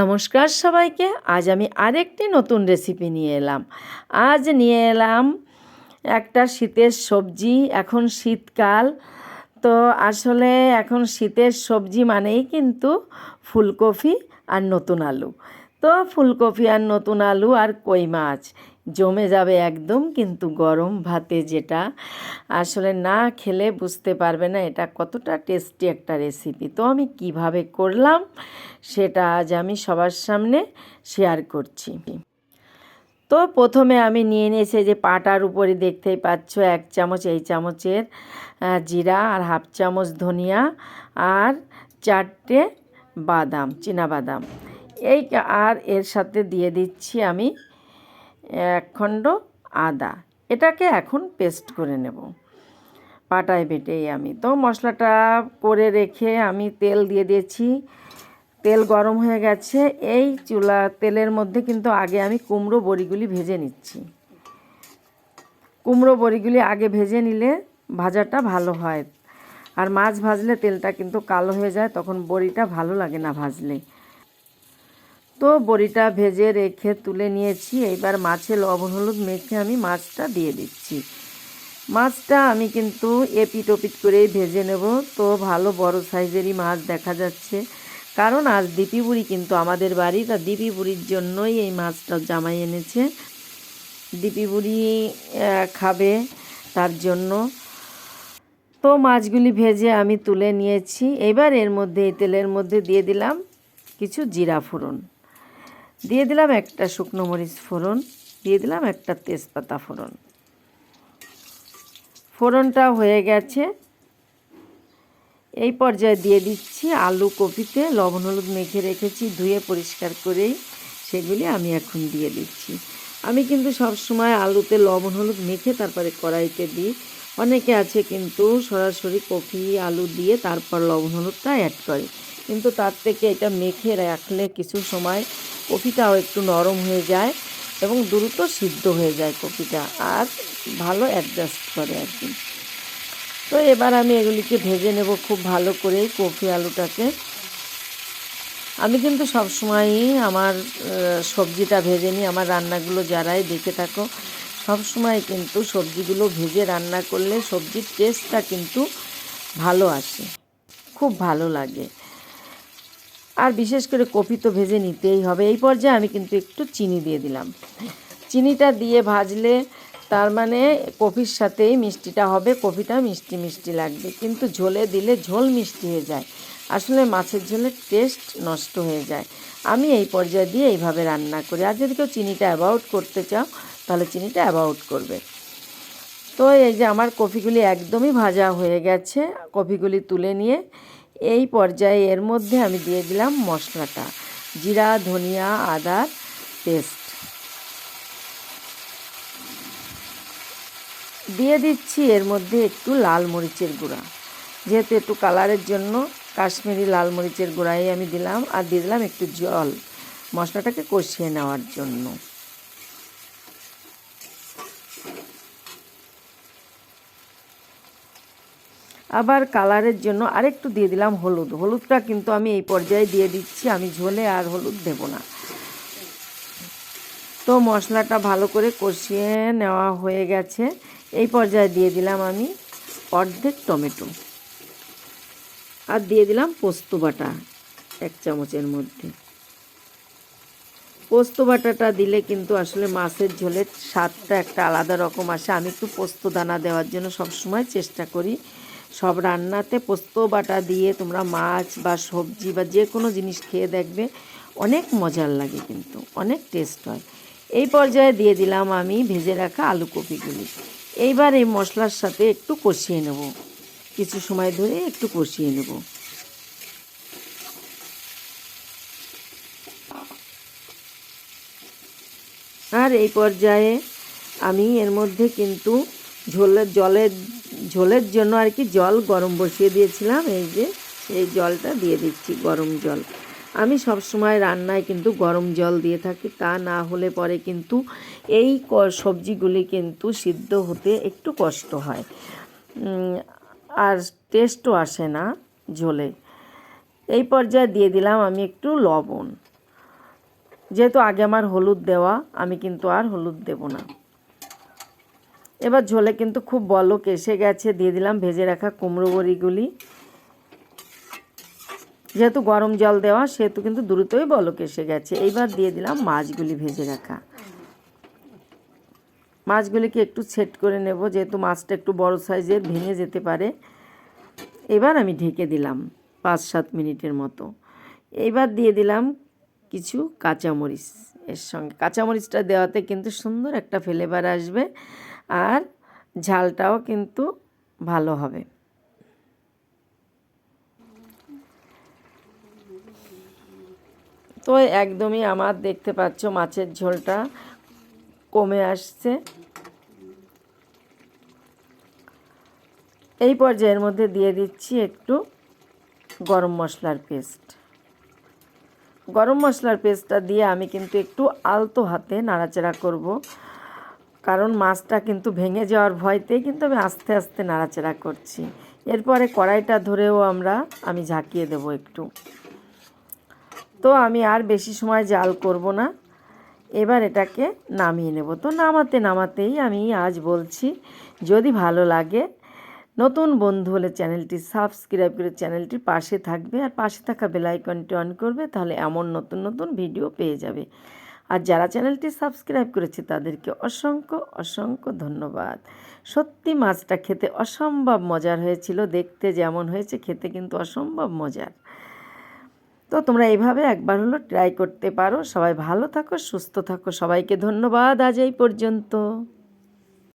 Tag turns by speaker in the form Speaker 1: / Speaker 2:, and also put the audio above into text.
Speaker 1: নমস্কার সবাইকে। আজ আমি আরেকটি নতুন রেসিপি নিয়ে এলাম। আজ নিয়ে এলাম একটা শীতের সবজি, এখন শীতকাল। তো আসলে এখন শীতের সবজি মানেই কিন্তু ফুলকপি আর নতুন আলু। তো ফুলকপি আর নতুন আলু আর কই মাছ? জমে যাবে একদম, কিন্তু গরম ভাতে যেটা, আসলে না খেলে বুঝতে পারবে না এটা কতটা টেস্টি একটা রেসিপি তো আমি কীভাবে করলাম, সেটা আজ আমি সবার সামনে শেয়ার করছি। তো প্রথমে আমি নিয়ে নিয়েছি যে পাটার উপরে দেখতেই পাচ্ছ, এক চামচ, এই চামচের জিরা আর হাফ চামচ ধনিয়া আর চারটে বাদাম বাদাম। এই আর এর সাথে দিয়ে দিচ্ছি আমি এক খণ্ড আদা। এটাকে এখন পেস্ট করে নেব। পাটায় বেটেই আমি। তো মশলাটা করে রেখে আমি তেল দিয়ে দিয়েছি। তেল গরম হয়ে গেছে। এই চুলা তেলের মধ্যে কিন্তু আগে আমি কুমড়ো বড়িগুলি ভেজে নিচ্ছি। কুমড়ো বড়িগুলি আগে ভেজে নিলে ভাজাটা ভালো হয়। আর মাছ ভাজলে তেলটা কিন্তু কালো হয়ে যায়, তখন বড়িটা ভালো লাগে না ভাজলে। তো বড়িটা ভেজে রেখে তুলে নিয়েছি। এইবার মাছে লবণ, হলুদ মেখে আমি মাছটা দিয়ে দিচ্ছি। মাছটা আমি কিন্তু এপিট ওপিট করেই ভেজে নেব। তো ভালো বড় সাইজেরই মাছ দেখা যাচ্ছে। কারণ আজ দিপি বুড়ি কিন্তু আমাদের বাড়ি, তা দিপি বুড়ির জন্যই এই মাছটা জামাই এনেছে। দিপি বুড়ি খাবে তার জন্য। তো মাছগুলি ভেজে আমি তুলে নিয়েছি। এবার এর মধ্যে, এই তেলের মধ্যে দিয়ে দিলাম কিছু জিরা ফোড়ন। দিয়ে দিলাম একটা শুকনো মরিচ ফোড়ন, দিয়ে দিলাম একটা তেজপাতা ফোড়ন। ফোড়নটা হয়ে গেছে। এই পর্যায়ে দিয়ে দিচ্ছি আলু কপিতে লবণ হলুদ মেখে রেখেছি, ধুয়ে পরিষ্কার করেই সেগুলি আমি এখন দিয়ে দিচ্ছি। আমি কিন্তু সব সময় আলুতে লবণ হলুদ মেখে তারপরে কড়াইতে দিই। অনেকে আছে কিন্তু সরাসরি কপি আলু দিয়ে তারপর লবণ হলুদটা অ্যাড করে। কিন্তু তার থেকে এটা মেখে রাখলে কিছু সময় কপিটাও একটু নরম হয়ে যায় এবং দ্রুত সিদ্ধ হয়ে যায় কপিটা আর ভালো অ্যাডজাস্ট করে আর কি। তো এবার আমি এগুলিকে ভেজে নেব খুব ভালো করে কফি আলুটাকে। আমি কিন্তু সবসময়ই আমার সবজিটা ভেজে নিই, আমার রান্নাগুলো যারাই দেখে থাকো, সবসময় কিন্তু সবজিগুলো ভেজে রান্না করলে সবজির টেস্টটা কিন্তু ভালো আসে, খুব ভালো লাগে। আর বিশেষ করে কপি তো ভেজে নিতেই হবে। এই পর্যায়ে আমি কিন্তু একটু চিনি দিয়ে দিলাম। চিনিটা দিয়ে ভাজলে তার মানে কপির সাথেই মিষ্টিটা হবে, কপিটা মিষ্টি মিষ্টি লাগবে। কিন্তু ঝোলে দিলে ঝোল মিষ্টি হয়ে যায়। আসলে মাছের ঝোলের টেস্ট নষ্ট হয়ে যায়। আমি এই পর্যায়ে দিয়ে এইভাবে রান্না করি। আর যদি কেউ চিনিটা অ্যাবাউট করতে চাও, তাহলে চিনিটা অ্যাবাউট করবে। তো এই যে আমার কফিগুলি একদমই ভাজা হয়ে গেছে কফিগুলি তুলে নিয়ে এই পর্যায়ে এর মধ্যে আমি দিয়ে দিলাম মশলাটা। জিরা, ধনিয়া আদার পেস্ট। দিয়ে দিচ্ছি এর মধ্যে একটু লাল মরিচের গুঁড়া। যেহেতু একটু কালারের জন্য কাশ্মীরি লাল মরিচের গুঁড়াই আমি দিলাম আর দিয়ে দিলাম একটু জল মশলাটাকে কষিয়ে নেওয়ার জন্য। আবার কালারের জন্য আরেকটু দিয়ে দিলাম হলুদ। হলুদটা কিন্তু আমি এই পর্যায়ে দিয়ে দিচ্ছি, আমি ঝোলে আর হলুদ দেব না। তো মশলাটা ভালো করে কষিয়ে নেওয়া হয়ে গেছে। এই পর্যায়ে দিয়ে দিলাম আমি অর্ধেক টমেটো। আর দিয়ে দিলাম পোস্ত বাটা এক চামচের মধ্যে। পোস্ত বাটাটা দিলে কিন্তু আসলে মাছের ঝোলের স্বাদটা একটা আলাদা রকম আসে। আমি একটু পোস্ত দানা দেওয়ার জন্য সবসময় চেষ্টা করি। সব রান্নাতে পোস্ত, বাটা দিয়ে তোমরা মাছ বা সবজি বা যে কোনো জিনিস খেয়ে দেখবে অনেক মজার লাগে কিন্তু, অনেক টেস্ট হয়। এই পর্যায়ে দিয়ে দিলাম আমি ভেজে রাখা আলু কপিগুলি। এইবার এই মশলার সাথে একটু কষিয়ে নেব। কিছু সময় ধরে একটু কষিয়ে নেব। আর এই পর্যায়ে আমি এর মধ্যে কিন্তু ঝোলের জলের ঝোলের জন্য আর কি জল গরম বসিয়ে দিয়েছিলাম, এই যে সেই জলটা দিয়ে দিচ্ছি গরম জল। আমি সব সময় রান্নায় কিন্তু গরম জল দিয়ে থাকি, তা না হলে পরে কিন্তু এই সবজিগুলি কিন্তু সিদ্ধ হতে একটু কষ্ট হয়। আর টেস্টও আসে না ঝোলে। এই পর্যায়ে দিয়ে দিলাম আমি একটু লবণ। যেহেতু আগে আমার হলুদ দেওয়া, আমি কিন্তু আর হলুদ দেব না। এবার ঝোলে কিন্তু খুব বলক এসে গেছে, দিয়ে দিলাম ভেজে রাখা কুমড়ো বড়িগুলি। যেহেতু গরম জল দেওয়া, সেহেতু কিন্তু দ্রুতই বলক এসে গেছে। এইবার দিয়ে দিলাম মাছগুলি ভেজে রাখা। মাছগুলিকে একটু সেট করে নেব, যেহেতু মাছটা একটু বড় সাইজের, ভেঙে যেতে পারে। এবার আমি ঢেকে দিলাম পাঁচ সাত মিনিটের মতো। এইবার দিয়ে দিলাম কিছু কাঁচামরিচ এর সঙ্গে। কাঁচামরিচটা দেওয়াতে কিন্তু সুন্দর একটা ফ্লেভার আসবে। আর ঝালটাও কিন্তু ভালো হবে। তো একদমই আমার দেখতে পাচ্ছ মাছের ঝোলটা কমে আসছে। এই পর্যায়ের মধ্যে দিয়ে দিচ্ছি একটু গরম মশলার পেস্ট। গরম মশলার পেস্টটা দিয়ে আমি কিন্তু একটু আলতো হাতে নাড়াচাড়া করব। কারণ মাছটা কিন্তু ভেঙে যাওয়ার ভয়তে কিন্তু আমি আস্তে আস্তে নাড়াচাড়া করছি। এরপরে কড়াইটা ধরেও আমরা, আমি ঝাঁকিয়ে দেবো একটু। তো আমি আর বেশি সময় জাল করব না। এবার এটাকে নামিয়ে নেব। তো নামাতে নামাতেই আমি আজ বলছি, যদি ভালো লাগে, নতুন বন্ধু হলে চ্যানেলটি সাবস্ক্রাইব করে চ্যানেলটির পাশে থাকবে। আর পাশে থাকা বেল আইকনটি অন করবে, তাহলে এমন নতুন নতুন ভিডিও পেয়ে যাবে। আর যারা চ্যানেলটি সাবস্ক্রাইব করেছে, তাদেরকে অসংখ্য অসংখ্য ধন্যবাদ। সত্যি মাছটা খেতে অসম্ভব মজার হয়েছিল, দেখতে যেমন হয়েছে, খেতে কিন্তু অসম্ভব মজার। তো তোমরা এইভাবে একবার হলো ট্রাই করতে পারো। সবাই ভালো থাকো, সুস্থ থাকো, সবাইকে ধন্যবাদ। আজ এই পর্যন্ত।